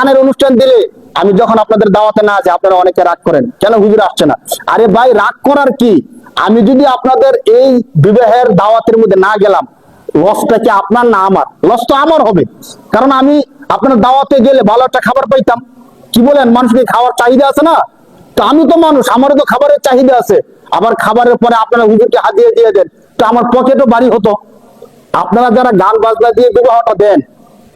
গানের অনুষ্ঠান দিলে আমি যখন আপনাদের দাওয়াতে না যাই, আপনারা অনেকে রাগ করেন। কেন হুজুর আসছে না? আরে ভাই, রাগ করার কি? আমি যদি আপনাদের এই বিবাহের দাওয়াতের মধ্যে না গেলাম লসটা কি আপনার না আমার? লস তো আমার হবে। কারণ আমি আপনার দাওয়াতে গেলে ভালো একটা খাবার পাইতাম। কি বলেন, মানুষকে খাওয়ার চাহিদা আছে না? তো আমি তো মানুষ, আমারও তো খাবারের চাহিদা আছে। আবার খাবারের পরে আপনারা হুজুরকে হাতিয়ে দিয়ে দেন। তো আমার পকেটও বাড়ি হতো। আপনারা যারা গান বাজনা দিয়ে বিবাহটা দেন,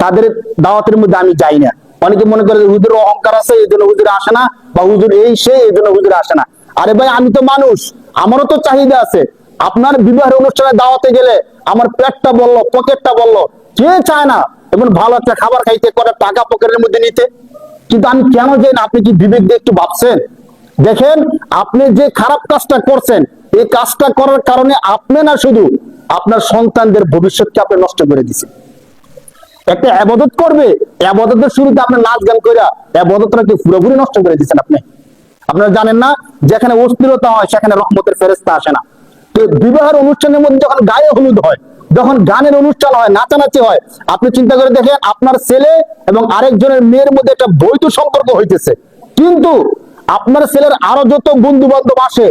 তাদের দাওয়াতের মধ্যে আমি যাই না। অনেকে মনে করে হুজুর অহংকার আছে, এই জন্য হুজুর আসে না, বা হুজুর এই, সে, এই জন্য হুজুর আসে না। আরে ভাই, আমি তো মানুষ, আমারও তো চাহিদা আছে। আপনার বিবাহের অনুষ্ঠানে দাওয়াতে গেলে আমার পেটটা বলল, পকেটটা বলল কে চায় না, এমন ভালো একটা খাবার খাইতে করে, টাকা পকেটের মধ্যে নিতে। কিন্তু আমি কেন না, আপনি কি বিবেক দিয়ে একটু ভাবছেন? দেখেন, আপনি যে খারাপ কাজটা করছেন, এই কাজটা করার কারণে আপনি না শুধু আপনার সন্তানদের ভবিষ্যৎকে আপনি নষ্ট করে দিচ্ছেন একটা আবাদত করবে, আবাদতের শুরুতে আপনি নাচ গান করে আবাদতটাকে পুরোপুরি নষ্ট করে দিচ্ছেন আপনি? আপনারা জানেন না, যেখানে অস্থিরতা হয়, সেখানে রহমতের ফেরেস্তা আসে না। তো বিবাহের অনুষ্ঠানের মধ্যে যখন গায়ে হলুদ হয়, যখন গানের অনুষ্ঠান হয়, নাচানাচি হয়, আপনি চিন্তা করে দেখেন, আপনার ছেলে এবং আরেকজনের মেয়ের মধ্যে একটা বৈধ সম্পর্ক হইতেছে। কিন্তু আপনার ছেলের আরও যত বন্ধু বান্ধব আসে,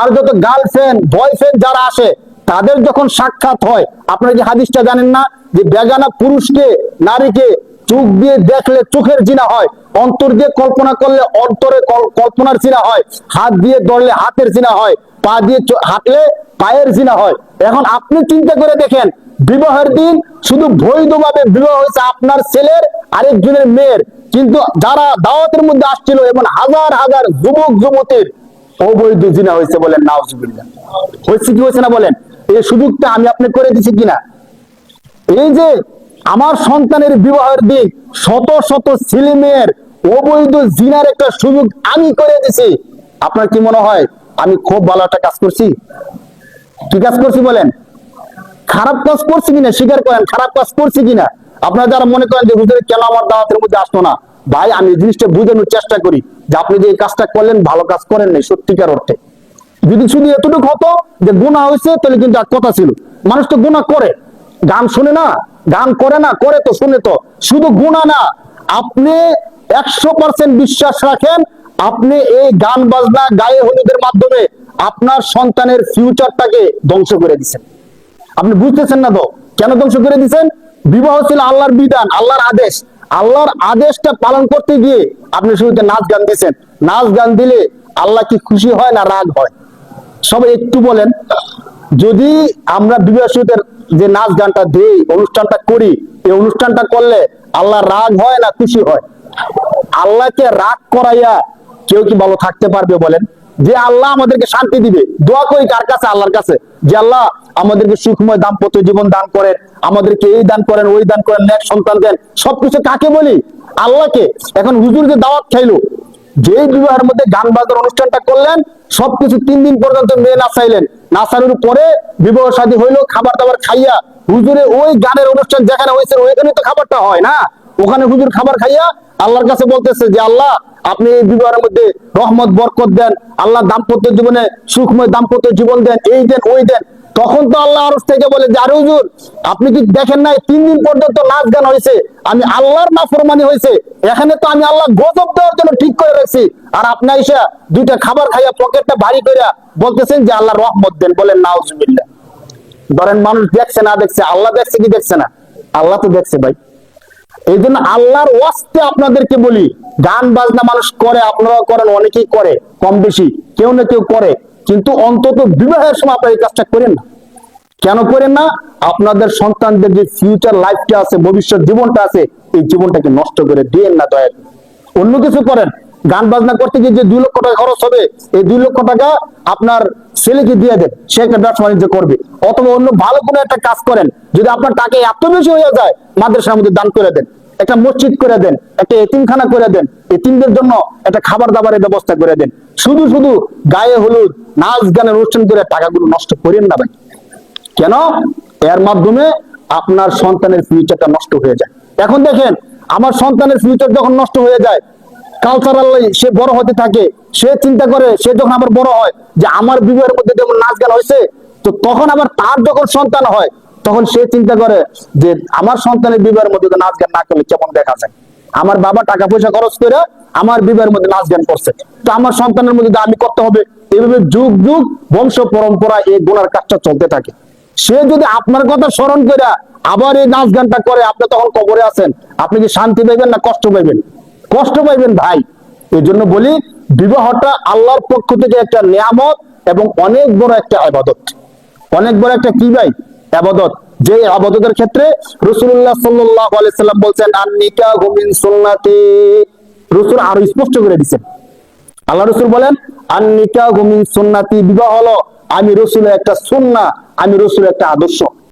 আর যত গার্লফ্রেন্ড বয়ফ্রেন্ড যারা আসে তাদের যখন সাক্ষাৎ হয়, আপনারা কি হাদিসটা জানেন না? যে বেগানা পুরুষকে, নারীকে চোখ দিয়ে দেখলে চোখের জিনা হয়, অন্তর দিয়ে কল্পনা করলে অন্তরে কল্পনার জিনা হয়, হাত দিয়ে ধরলে হাতের জিনা হয়, পা দিয়ে হাঁটলে পায়ের জিনা হয়। এখন আপনি চিন্তা করে দেখেন, বিবাহের দিন শুধু বৈধভাবে বিবাহ হয়েছে আপনার ছেলের, আরেকজনের মেয়ের। কিন্তু যারা দাওয়াতের মধ্যে আসছিল এবং হাজার হাজার যুবক, যুবতীর অবৈধ জিনা হয়েছে বলেন, নাউজুবিল্লাহ। হয়েছে কি হয়েছে না বলেন? এই সুযোগটা আমি আপনি করে দিছি কিনা? এই যে আমার সন্তানের বিবাহের দিন শত শত ছেলে মেয়ের অবৈধ জিনার একটা সুযোগ আমি করে দিছি। আপনার কি মনে হয় আমি খুব ভালো একটা কাজ করছি? কি কাজ করছি বলেন? খারাপ কাজ করছি কিনা? স্বীকার করেন, খারাপ কাজ করছি কিনা? আপনারা যারা মনে করেন যে হুজুরে কেন আমার দাওয়াতের মধ্যে আসতো না, ভাই, আমি জিনিসটা বুঝানোর চেষ্টা করি যে আপনি যে এই কাজটা করলেন, ভালো কাজ করেন নাই, সত্যিকার অর্থে। যদি শুধু এতটুকু হতো যে গুণা হয়েছে, তাহলে কিন্তু আর কথা ছিল। মানুষ তো গুণা করে। গান শুনে না? গান করে না? করে তো শুনে তো। শুধু গুণা না, আপনি একশো পার্সেন্ট বিশ্বাস রাখেন, আপনি এই গান বাজনা গায়ে হলুদের মাধ্যমে আপনার সন্তানের ফিউচারটাকে ধ্বংস করে দিচ্ছেন। আপনি বুঝতেছেন না তো? কেন ধ্বংস করে দিচ্ছেন? বিবাহ ছিল আল্লাহর বিধান, আল্লাহর আদেশ। আল্লাহর আদেশটা পালন করতে গিয়ে আপনি শুরুতে নাচ গান দিচ্ছেন নাচ গান দিলে আল্লাহ কি খুশি হয় না রাগ হয়? সবাই একটু বলেন, যদি আমরা বিবাহ শুরুতে যে নাচ গানটা দেই, অনুষ্ঠানটা করি, এই অনুষ্ঠানটা করলে আল্লাহ রাগ হয় না খুশি হয়? আল্লাহকে রাগ করাইয়া কেউ কি ভালো থাকতে পারবে বলেন? যে আল্লাহ আমাদেরকে শান্তি দিবে। দোয়া করি কার কাছে? আল্লাহর কাছে। যে আল্লাহ আমাদেরকে সুখময় দাম্পত্য জীবন দান করেন, আমাদেরকে এই দান করেন, ওই দান করেন সন্তান দেন, সবকিছু কাকে বলি? আল্লাহকে। এখন হুজুর যে দাওয়াত খাইলো যেই বিবাহের মধ্যে গান বাজার অনুষ্ঠানটা করলেন, সবকিছু তিন দিন পর্যন্ত মেয়ে নাচাইলেন। নাচানোর পরে বিবাহ শাদী হইল, খাবার দাবার খাইয়া হুজুরে ওই গানের অনুষ্ঠান যেখানে হয়েছে ওইখানে তো খাবারটা হয় না? ওখানে হুজুর খাবার খাইয়া আল্লাহর কাছে বলতেছে যে, আল্লাহ, আপনি এই বিবাহের মধ্যে রহমত, বরকত দেন। আল্লাহ দাম্পত্য জীবনে সুখময় দাম্পত্য জীবন দেন। এই দেন, ওই দেন। তখন তো আল্লাহ আরস থেকে বলে যে, আরে হুজুর, আপনি কি দেখেন নাই? তিন দিন পর্যন্ত নাচ গান হয়েছে। আমি আল্লাহর নাফরমানি হয়েছে। এখানে তো আমি আল্লাহ গজব দেওয়ার জন্য ঠিক করে রাখছি। আর আপনি এসে দুইটা খাবার খাইয়া পকেটটা ভারী করে বলতেছেন যে আল্লাহ রহমত দেন। বলেন, নাউজুবিল্লাহ। ধরেন, মানুষ দেখছে, না দেখছে? আল্লাহ দেখছে কি দেখছে না? আল্লাহ তো দেখছে ভাই। এই জন্য আল্লাহর ওয়াস্তে আপনাদেরকে বলি, গান বাজনা মানুষ করে, আপনারাও করেন, অনেকেই করে, কম বেশি। কেউ না কেউ করে। কিন্তু অন্তত বিবাহের সময় আপনারা এই কাজটা করেন না। কেন করেন না? আপনাদের সন্তানদের যে ফিউচার লাইফটা আছে, ভবিষ্যৎ জীবনটা আছে, এই জীবনটাকে নষ্ট করে দিয়েন না দয়া অন্য কিছু করেন। গান বাজনা করতে গিয়ে যে দুই লক্ষ টাকা খরচ হবে, এই দুই লক্ষ টাকা আপনার ছেলেকে দিয়ে দেন। সে একটা ব্যবসা বাণিজ্য করবে। অথবা অন্য ভালো কোনো একটা কাজ করেন। যদি আপনার টাকা এত বেশি হয়ে যায়, মাদ্রাসার মধ্যে দান করে দেন। একটা মসজিদ করে দেন। একটা এতিমখানা করে দেন। এতিমদের জন্য একটা খাবার দাবারের ব্যবস্থা করে দেন। শুধু শুধু গায়ে হলুদ, নাচ গানের অনুষ্ঠান করে টাকাগুলো নষ্ট করেন না ভাই। কেন? এর মাধ্যমে আপনার সন্তানের ফিউচারটা নষ্ট হয়ে যায়। এখন দেখেন, আমার সন্তানের ফিউচার যখন নষ্ট হয়ে যায় কালচারাল সে বড় হতে থাকে, সে চিন্তা করে, সে যখন আবার বড় হয়, যে আমার বিবাহের মধ্যে যেমন নাচ গান হয়েছে, তো তখন আবার তার যখন সন্তান হয়, তখন সে চিন্তা করে যে আমার সন্তানের বিবাহের মধ্যে নাচ গান না করলে কেমন দেখা যায়? আমার বাবা টাকা পয়সা খরচ করে আমার বিবাহের মধ্যে নাচ গান করছে। তো আমার সন্তানের মধ্যে আমি করতে হবে। এইভাবে যুগ যুগ বংশ পরম্পরা এই গোনার কাজটা চলতে থাকে। সে যদি আপনার কথা স্মরণ করে আবার এই নাচ গানটা করে, আপনি তখন কবরে আছেন। আপনি কি শান্তি পাইবেন না কষ্ট পাইবেন? কষ্ট পাইবেন ভাই। এই জন্য বলি, বিবাহটা আল্লাহর পক্ষ থেকে একটা নিয়ামত এবং অনেক বড় একটা আবাদত। অনেক বড় একটা কি ভাই? আবাদত। যে আবাদতের ক্ষেত্রে রসুল্লাহ সাল্লাহ আলাইসাল্লাম বলছেন আর নিকা হুমিন সুন্নাতি। রসুল আরও স্পষ্ট করে দিচ্ছেন আল্লাহ রসুল বলেন আর নিকা হুমিন সুন্নাতি। বিবাহ হলো, আমি রসুলের একটা সুন্না আমি রসুলের একটা আদর্শ।